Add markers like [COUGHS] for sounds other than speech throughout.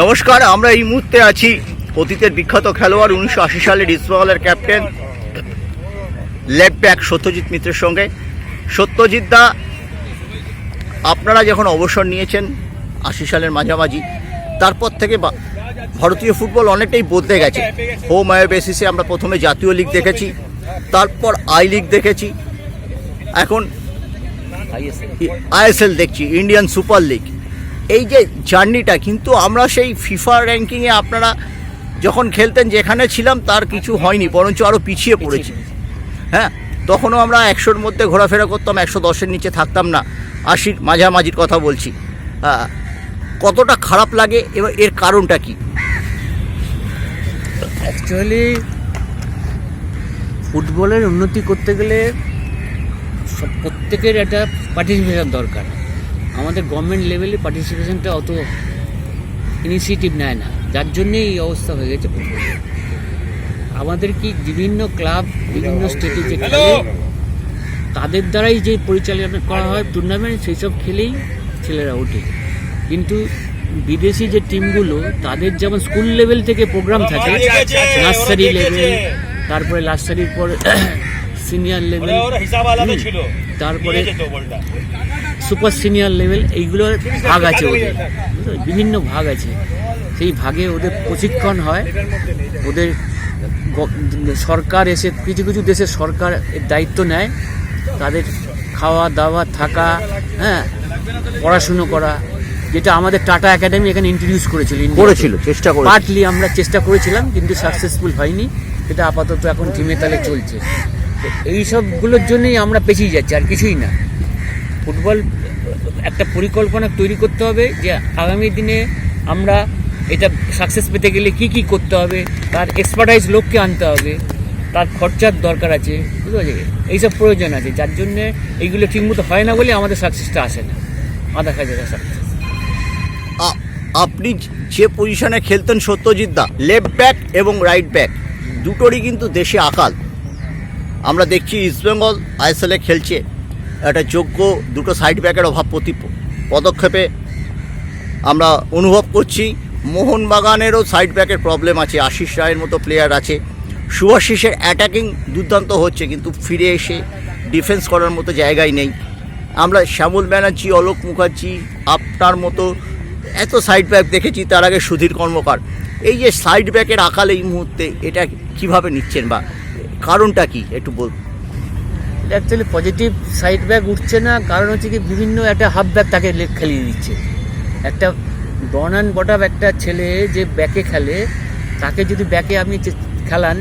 নমস্কার আমরা এই মুহূর্তে আছি অতীতের বিখ্যাত খেলোয়াড় উনিশশো আশি সালের ইস্টবেঙ্গলের ক্যাপ্টেন লেফট ব্যাক সত্যজিৎ মিত্রের সঙ্গে। সত্যজিৎ দা আপনারা যখন অবসর নিয়েছেন আশি সালের মাঝামাঝি তারপর থেকে ভারতীয় ফুটবল অনেকটাই বদলে গেছে। হোম আয় বেসিসে আমরা প্রথমে জাতীয় লিগ দেখেছি তারপর আই লিগ দেখেছি এখন আইএসএল দেখছি ইন্ডিয়ান সুপার লিগ এই যে জার্নিটা কিন্তু আমরা সেই ফিফা র্যাঙ্কিংয়ে আপনারা যখন খেলতেন যেখানে ছিলাম তার কিছু হয়নি বরঞ্চ আরও পিছিয়ে পড়েছি। হ্যাঁ তখনও আমরা একশোর মধ্যে ঘোরাফেরা করতাম একশো দশের নিচে থাকতাম না। আশির মাঝামাঝির কথা বলছি। কতটা খারাপ লাগে এবং এর কারণটা কি? অ্যাকচুয়ালি ফুটবলের উন্নতি করতে গেলে প্রত্যেকের একটা পার্টিসিপেশন দরকার। আমাদের গভর্নমেন্ট লেভেলে পার্টিসিপেশনটা অত ইনিশিয়েটিভ নেয় না। যার জন্যে এই অবস্থা হয়ে গেছে আমাদের কি বিভিন্ন ক্লাব বিভিন্ন স্টেটে যে তাদের দ্বারাই যে পরিচালনা করা হয় টুর্নামেন্ট সেই সব খেলেই ছেলেরা ওঠে। কিন্তু বিদেশি যে টিমগুলো তাদের যেমন স্কুল লেভেল থেকে প্রোগ্রাম থাকে নার্সারি লেভেল তারপরে নার্সারির পর [COUGHS] সিনিয়র লেভেল তারপরে সুপার সিনিয়র লেভেল এইগুলোর ভাগ আছে ওদের? বিভিন্ন ভাগ আছে। সেই ভাগে ওদের প্রশিক্ষণ হয়। ওদের সরকার এসে কিছু কিছু দেশের সরকার এর দায়িত্ব নেয়। তাদের খাওয়া দাওয়া থাকা হ্যাঁ পড়াশুনো করা যেটা আমাদের টাটা একাডেমি এখানে ইন্ট্রোডিউস করেছিল। করেছিল চেষ্টা করে পার্টলি আমরা চেষ্টা করেছিলাম কিন্তু সাকসেসফুল হয়নি। এটা আপাতত এখন থিমে তালে চলছে। তো এই সবগুলোর জন্যই আমরা পেছিয়ে যাচ্ছি আর কিছুই না। ফুটবল, একটা পরিকল্পনা তৈরি করতে হবে যে আগামী দিনে আমরা এটা সাকসেস পেতে গেলে কি কি করতে হবে, তার এক্সপার্টাইজ লোককে আনতে হবে, তার খরচার দরকার আছে, বুঝতে পারছি এইসব প্রয়োজন আছে, যার জন্যে এইগুলো ঠিকমতো হয় না বলে আমাদের সাকসেসটা আসে না। আধা কাজে সাকসেস আপনি যে পজিশনে খেলতেন সত্যজিৎ দা লেফট ব্যাক এবং রাইট ব্যাক দুটোরই কিন্তু দেশে আকাল। আমরা দেখছি ইস্টবেঙ্গল আইএসএলে খেলছে। একটা যোগ্য দুটো সাইড ব্যাকের অভাব প্রতি পদক্ষেপে আমরা অনুভব করছি। মোহনবাগানেরও সাইড ব্যাকের প্রবলেম আছে, আশিস রায়ের মতো প্লেয়ার আছে। শুভাশিসের অ্যাটাকিং দুর্দান্ত হচ্ছে, কিন্তু ফিরে এসে ডিফেন্স করার মতো জায়গায় নেই। আমরা শ্যামল ব্যানার্জি, অলোক মুখার্জি, আপনার মতো এত সাইড ব্যাক দেখেছি, তার আগে সুধীর কর্মকার। এই যে সাইড ব্যাকের আকাল এই মুহূর্তে এটা কীভাবে নিচ্ছেন বা কারণটা কি, একটু বল অ্যাকচুয়ালি পজিটিভ সাইড ব্যাক উঠছে না, কারণ হচ্ছে কি বিভিন্ন একটা হাফ ব্যাক তাকে খেলিয়ে দিচ্ছে। একটা ডন অ্যান্ড বটম একটা ছেলে যে ব্যাকে খেলে, তাকে যদি ব্যাকে আপনি খেলান,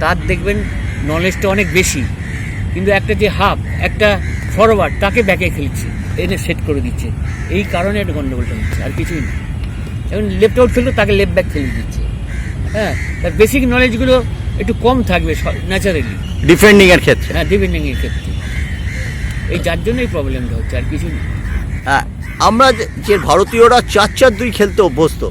তার দেখবেন নলেজটা অনেক বেশি। কিন্তু একটা যে হাফ একটা ফরওয়ার্ড তাকে ব্যাকে খেলছে, এনে সেট করে দিচ্ছে। এই কারণে একটা গন্ডগোলটা হচ্ছে, আর কিছুই না। এখন লেফট আউট খেললো, তাকে লেফট ব্যাক খেলিয়ে দিচ্ছে। হ্যাঁ তার বেসিক নলেজগুলো একটু কম থাকবে ন্যাচারালি ডিফেন্ডিংয়ের ক্ষেত্রে? হ্যাঁ ডিপেন্ডিং এর ক্ষেত্রে। এই যার জন্যই প্রবলেমটা হচ্ছে আর কিছু না। হ্যাঁ, আমরা যে- ভারতীয়রা চার চার দুই খেলতে অভ্যস্ত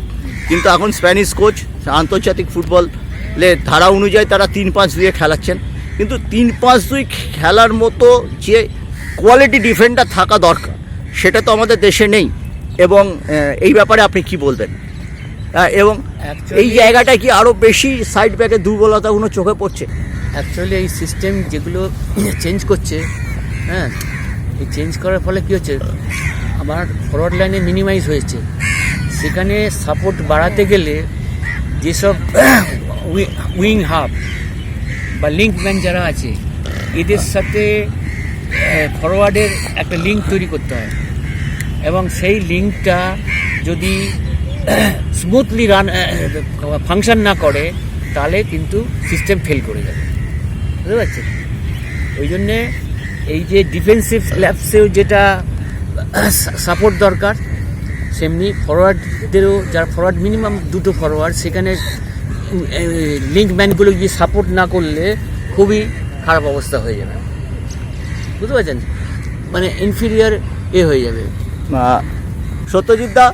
কিন্তু এখন স্প্যানিশ কোচ আন্তর্জাতিক ফুটবলের ধারা অনুযায়ী তারা তিন পাঁচ দুইয়ে খেলাচ্ছেন। কিন্তু তিন পাঁচ দুই খেলার মতো যে কোয়ালিটি ডিফেন্ডার থাকা দরকার সেটা তো আমাদের দেশে নেই। এবং এই ব্যাপারে আপনি কি বলবেন? এবং এই জায়গাটায় কি আরও বেশি সাইড ব্যাকের দুর্বলতাগুলো চোখে পড়ছে? অ্যাকচুয়ালি এই সিস্টেম যেগুলো [CLEARS THROAT] চেঞ্জ করছে হ্যাঁ এই চেঞ্জ করার ফলে কী হচ্ছে? আমার ফরওয়ার্ড লাইনে মিনিমাইজ হয়েছে। সেখানে সাপোর্ট বাড়াতে গেলে যেসব [CLEARS THROAT] উইং হাফ বা লিঙ্ক ম্যান যারা আছে এদের সাথে ফরওয়ার্ডের একটা লিঙ্ক তৈরি করতে হয়। এবং সেই লিঙ্কটা যদি [CLEARS THROAT] স্মুথলি রান ফাংশন না করে, তাহলে কিন্তু সিস্টেম ফেল করে যাবে। বুঝতে পারছেন? ওই জন্যে এই যে ডিফেন্সিভ ল্যাপসেও যেটা সাপোর্ট দরকার, সেমনি ফরওয়ার্ডদেরও যার ফরওয়ার্ড মিনিমাম দুটো ফরওয়ার্ড সেখানে লিঙ্ক ম্যানগুলো যদি সাপোর্ট না করলে খুবই খারাপ অবস্থা হয়ে যাবে। বুঝতে পারছেন? মানে ইনফিরিয়ার এ হয়ে যাবে। সত্যজিৎ দা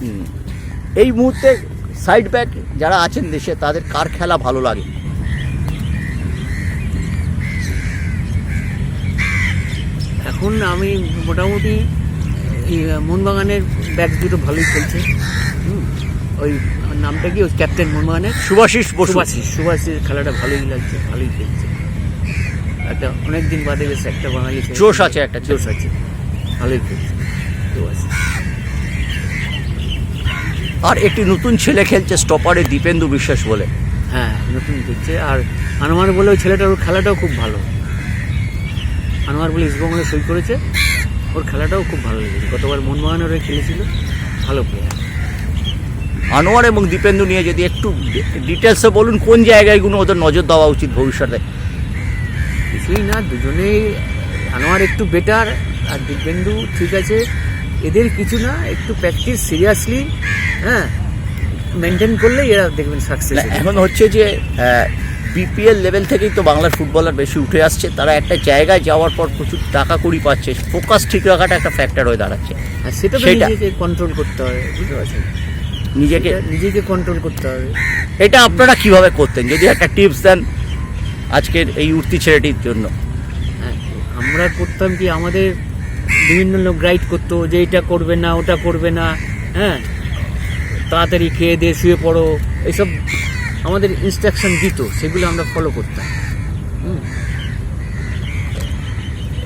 হুম, এই মুহূর্তে সাইড ব্যাক যারা আছেন দেশে তাদের কার খেলা ভালো লাগে? এখন আমি মোটামুটি মোহনবাগানের ব্যাচ দুটো ভালোই খেলছে। ওই নামটা কি? ওই ক্যাপ্টেন মোহনবাগানের? সুভাষিস সুভাষিস সুভাষিস খেলাটা ভালোই লাগছে ভালোই খেলছে। একটা অনেক দিন বাদে বেশ একটা বাঙালি জোশ আছে একটা জোশ আছে ভালোই খেলছে সুভাষিস আর একটি নতুন ছেলে খেলছে স্টপারে দীপেন্দু বিশ্বাস বলে। হ্যাঁ নতুন খেলছে। আর আনোয়ার বলে ওই ছেলেটার ওর খেলাটাও খুব ভালো। আনোয়ার বলে ইস্টবেঙ্গলে সই করেছে। ওর খেলাটাও খুব ভালো লেগেছে। গতবার মোহনবাগানের হয়ে খেলেছিল। ভালো প্লেয়ার আনোয়ার এবং দীপেন্দু নিয়ে যদি একটু ডিটেলসে বলুন কোন জায়গায়গুলো ওদের নজর দেওয়া উচিত ভবিষ্যতে? কিছুই না দুজনেই আনোয়ার একটু বেটার আর দীপেন্দু ঠিক আছে। এদের কিছু না একটু প্র্যাকটিস সিরিয়াসলি হ্যাঁ মেনটেন করলে এরা দেখবেন সাকসেস এখন হচ্ছে যে বিপিএল লেভেল থেকেই তো বাংলার ফুটবলার বেশি উঠে আসছে। তারা একটা জায়গায় যাওয়ার পর প্রচুর টাকা কড়ি পাচ্ছে। ফোকাস ঠিক রাখাটা একটা ফ্যাক্টর হয়ে দাঁড়াচ্ছে। আর সেটা তো সেটা। নিজেকে কন্ট্রোল করতে হবে বুঝতে পারছেন? নিজেকে নিজেকে কন্ট্রোল করতে হবে। এটা আপনারা কীভাবে করতেন? যদি একটা টিপস দেন আজকের এই উঠতি ছেলেটির জন্য। হ্যাঁ আমরা করতাম কি আমাদের বিভিন্ন লোক গাইড করতো যে এটা করবে না ওটা করবে না হ্যাঁ? তাড়াতাড়ি খেয়ে দিয়ে শুয়ে পড়ো এসব আমাদের ইনস্ট্রাকশন দিত সেগুলো আমরা ফলো করতাম।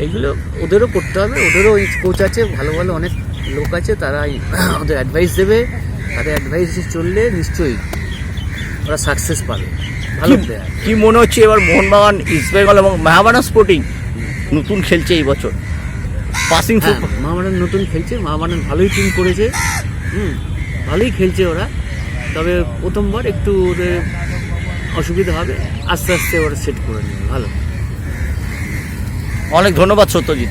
এগুলো ওদেরও করতে হবে ওদেরও কোচ আছে ভালো ভালো অনেক লোক আছে তারা ওদের অ্যাডভাইস দেবে তাদের অ্যাডভাইস চললে নিশ্চয়ই ওরা সাকসেস পাবে। ভালো কি- প্লেয়ার কি মনে হচ্ছে এবার মোহনবাগান ইস্টবেঙ্গল এবং মেহাবানা স্পোর্টিং নতুন খেলছে এই বছর? পাসিং হ্যাঁ নতুন খেলছে মামারান ভালোই টিম করেছে হুম ভালোই খেলছে ওরা। তবে প্রথমবার একটু ওদের অসুবিধা হবে আস্তে আস্তে ওরা সেট করে নেবে ভালো। অনেক ধন্যবাদ সত্যজিৎ